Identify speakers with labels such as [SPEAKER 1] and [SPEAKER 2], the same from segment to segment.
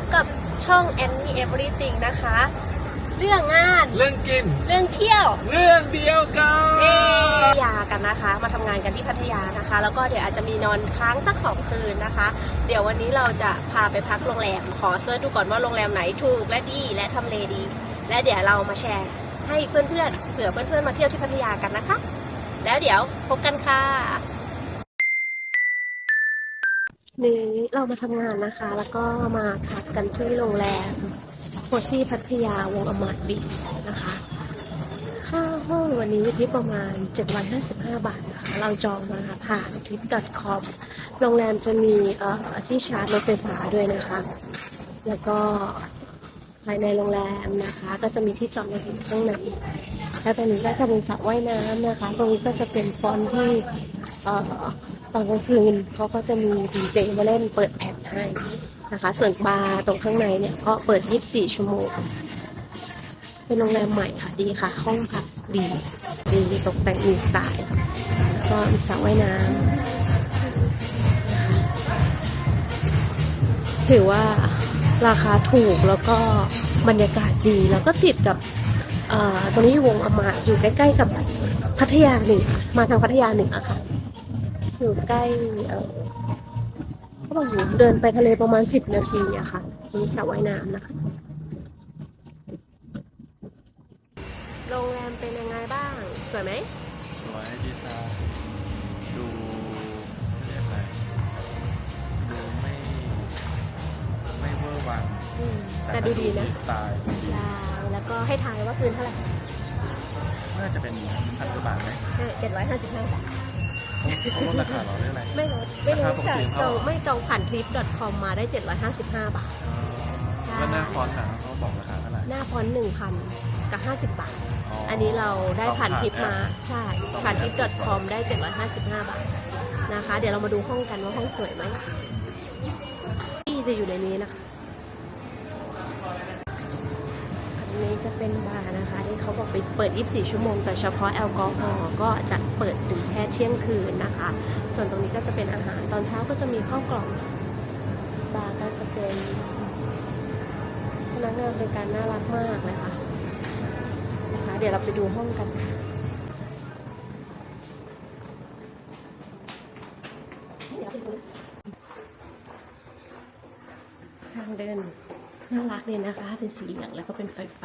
[SPEAKER 1] บกับช่อง Annie Everything นะคะ เรื่องงาน
[SPEAKER 2] เรื่องกิน
[SPEAKER 1] เรื่องเที่ยว
[SPEAKER 2] เรื่องเดียวกัน
[SPEAKER 1] เอ่พัทยากันนะคะ มาทำงานกันที่พัทยานะคะ แล้วก็เดี๋ยวอาจจะมีนอนค้างสักสองคืนนะคะ เดี๋ยววันนี้เราจะพาไปพักโรงแรม ขอเซิร์ชดูก่อนว่าโรงแรมไหนถูกและดีและทำเลดี และเดี๋ยวเรามาแชร์ให้เพื่อนๆเผื่อเพื่อนๆมาเที่ยวที่พัทยากันนะคะ แล้วเดี๋ยวพบกันค่ะ นี้เรามาทำงานนะคะ แล้วก็มาพักกันที่โรงแรมโพซี่พัทยาวงอมาดบีชนะคะ ค่าห้องวันนี้อยู่ที่ประมาณ 755 บาทนะคะ เราจองมาผ่าน trip.com โรงแรมจะมีเอ่อที่ชาร์จรถไฟฟ้าด้วยนะคะ แล้วก็ภายในโรงแรมนะคะ ก็จะมีที่จอดรถข้างในแล้วตรงนี้ก็จะเป็นสระว่ายน้ำนะคะ ตรงนี้ก็จะเป็นฟอนที่ ตอนกลางคืนเขาก็จะมีดีเจมาเล่นเปิดแผ่นให้นะคะ ส่วนบาร์ตรงข้างในเนี่ยก็เปิด 24 ชั่วโมง เป็นโรงแรมใหม่ค่ะดีค่ะ ห้องพักดี ดีตกแต่งมีสไตล์แล้วก็มีสระว่ายน้ำนะคะถือว่าราคาถูกแล้วก็บรรยากาศดีแล้วก็ติดกับตรงนี้วงอมาอยู่ใกล้ ๆ กับพัทยาหนือมาทางพัทยาหนือะค่ะ อยู่ใกล้เอ่อเขาบอกอยู่เดินไปทะเลประมาณสิบนาทีอะค่ะมีสระว่ายน้ำนะคะโรงแรมเป็นยังไงบ้าง สวยไหม
[SPEAKER 2] สวยดีไซน์ดูเรียกอะไรดูไม่ไม่เวอร์วัง
[SPEAKER 1] อืมแต่ดูดีนะ
[SPEAKER 2] มีสไตล์ดี
[SPEAKER 1] ใช่แล้วก็ให้ทายว่าคืนเท่าไหร่
[SPEAKER 2] น่าจะเป็นพันกว่าบาทไหม
[SPEAKER 1] เจ็ดร้อยห้าสิบห้าบาท
[SPEAKER 2] เขาลดราคาเหรอเรื่องอะไร
[SPEAKER 1] ไม่ลดไม่ล
[SPEAKER 2] รา
[SPEAKER 1] ด
[SPEAKER 2] คาปก
[SPEAKER 1] จ
[SPEAKER 2] ติ
[SPEAKER 1] อง
[SPEAKER 2] เท่าไหร่
[SPEAKER 1] ไม่จองผ่าน trip.com มาได้ 755 บาท
[SPEAKER 2] แล้วหน้าฟอนต์หนังเขาบอกราคาเท่าไหร่
[SPEAKER 1] หน้าพอนหนึ่งพันกับห้าสิบบาท
[SPEAKER 2] อ๋อ
[SPEAKER 1] อันนี้เราได้ผ่าน
[SPEAKER 2] ต้องผ่าน
[SPEAKER 1] ทริปมา
[SPEAKER 2] แอป
[SPEAKER 1] ใช่ผ่าน trip.com ได้ 755 บาทนะคะ เดี๋ยวเรามาดูห้องกันว่าห้องสวยไหมที่จะอยู่ในนี้นะคะ อั นี้จะเป็นบาร์นะคะ ที่เขาบอกปิดเปิด 24 ชั่วโมง แต่เฉพาะแอลกอฮอล์ก็จะเปิดถึงแค่เที่ยงคืนนะคะ ส่วนตรงนี้ก็จะเป็นอาหารตอนเช้าก็จะมีข้าวกล่อง บาร์ก็จะเป็นพนักงานบริการน่ารักมากเลยค่ะนะคะเดี๋ยวเราไปดูห้องกันค่ะทางเดิน น่ารักเลยนะคะ เป็นสีเหลืองแล้วก็เป็นไฟไฟ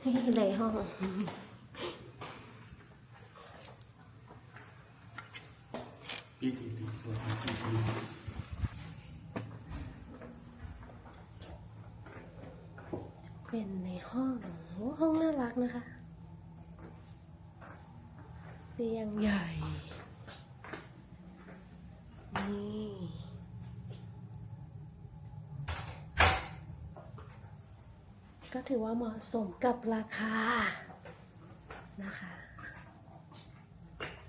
[SPEAKER 1] ที่ในห้อง
[SPEAKER 2] ปีทีปีตัวปีที
[SPEAKER 1] เป็นในห้องโอ้ห้องน่ารักนะคะเตียงใหญ่ นี่ ก็ถือว่าเหมาะสมกับราคานะคะ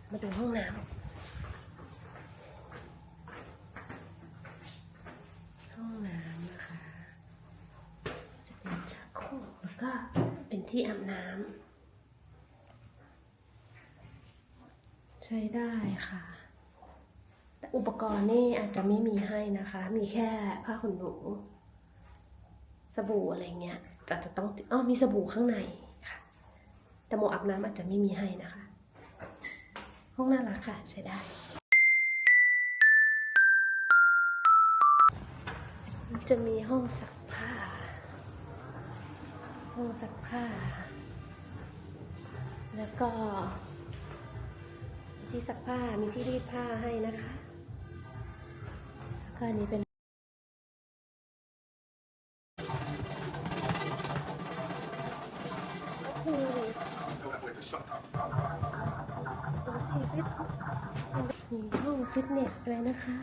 [SPEAKER 1] มาดูห้องน้ำห้องน้ำนะคะ จะเป็นชักโครกแล้วก็เป็นที่อาบน้ำใช้ได้ค่ะแต่อุปกรณ์นี่อาจจะไม่มีให้นะคะ มีแค่ผ้าขนหนู สบู่อะไรเงี้ยแต่จะต้องอ้อมีสบู่ข้างในค่ะ แต่หมอาบน้ำอาจจะไม่มีให้นะคะ ห้องน่ารักค่ะใช้ได้ จะมีห้องซักผ้า ห้องซักผ้า แล้วก็มีที่ซักผ้ามีที่รีดผ้าให้นะคะ แล้วก็อันนี้เป็น คือดูสิฟิตมีห้องฟิตเนสด้วยนะคะ